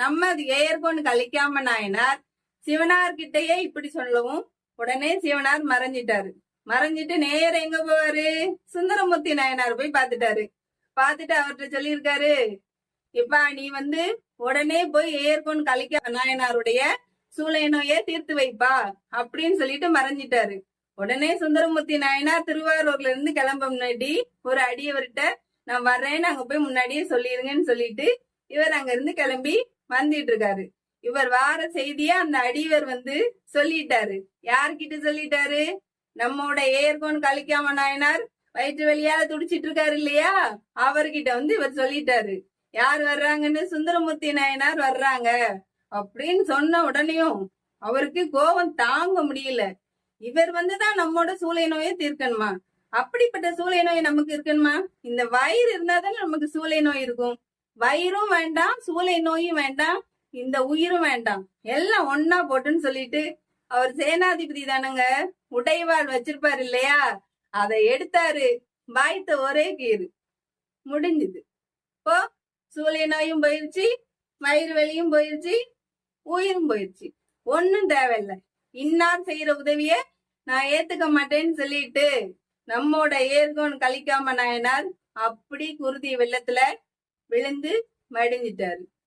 நம்ம அது ஏற்கோன்னு கழிக்காம நாயனார் சிவனார் கிட்டயே இப்படி சொல்லவும் உடனே சிவனார் மறைஞ்சிட்டாரு. மறைஞ்சிட்டு நேயர் எங்க போவாரு? சுந்தரமூர்த்தி நாயனார் போய் பாத்துட்டாரு பாத்துட்டு அவர்கிட்ட சொல்லியிருக்காரு இப்ப நீ வந்து உடனே போய் ஏற்கோன் கழிக்க நாயனாருடைய சூளை நோயை தீர்த்து வைப்பா அப்படின்னு சொல்லிட்டு மறைஞ்சிட்டாரு. உடனே சுந்தரமூர்த்தி நாயனார் திருவாரூர்ல இருந்து கிளம்ப முன்னாடி ஒரு அடியவர்கிட்ட நான் வர்றேன்னு அங்க போய் முன்னாடியே சொல்லிருங்கன்னு சொல்லிட்டு இவர் அங்க இருந்து கிளம்பி வந்துட்டு இருக்காரு இவர் வார செய்திய அந்த அடியவர் வந்து சொல்லிட்டாரு. யார்கிட்ட சொல்லிட்டாரு? நம்மோட ஏர்கோன் கலிக்காம நாயனார் வயிற்று வழியால துடிச்சிட்டு இருக்காரு இல்லையா? அவர்கிட்ட வந்து இவர் சொல்லிட்டாரு. யார் வர்றாங்கன்னு? சுந்தரமூர்த்தி நாயனார் வர்றாங்க. அப்படின்னு சொன்ன உடனேயும் அவருக்கு கோபம் தாங்க முடியல. இவர் வந்துதான் நம்மோட சூளை நோயை தீர்க்கணுமா? அப்படிப்பட்ட சூளை நோய் நமக்கு இருக்கணுமா? இந்த வயிறு இருந்தாதானே நமக்கு சூளை நோய் இருக்கும். வயிறும் வேண்டாம் சூளை நோயும் வேண்டாம் இந்த உயிரும் வேண்டாம். எல்லாம் ஒன்னா போட்டுன்னு சொல்லிட்டு அவர் சேனாதிபதி தானுங்க? உடைவாள் வச்சிருப்பாரு இல்லையா? அதை எடுத்தாரு. வாய்த்த ஒரே கீறு. முடிஞ்சுது. இப்போ சூளை நோயும் போயிருச்சு வயிறு வலியும் போயிருச்சு உயிரும் போயிருச்சு. ஒன்னும் தேவையில்லை. இன்னார் செய்யற உதவிய நான் ஏத்துக்க மாட்டேன்னு சொல்லிட்டு நம்மோட ஏர்கோன் கழிக்காம நாயனார் அப்படி குருதி வெள்ளத்துல விழுந்து மடிஞ்சிட்டாரு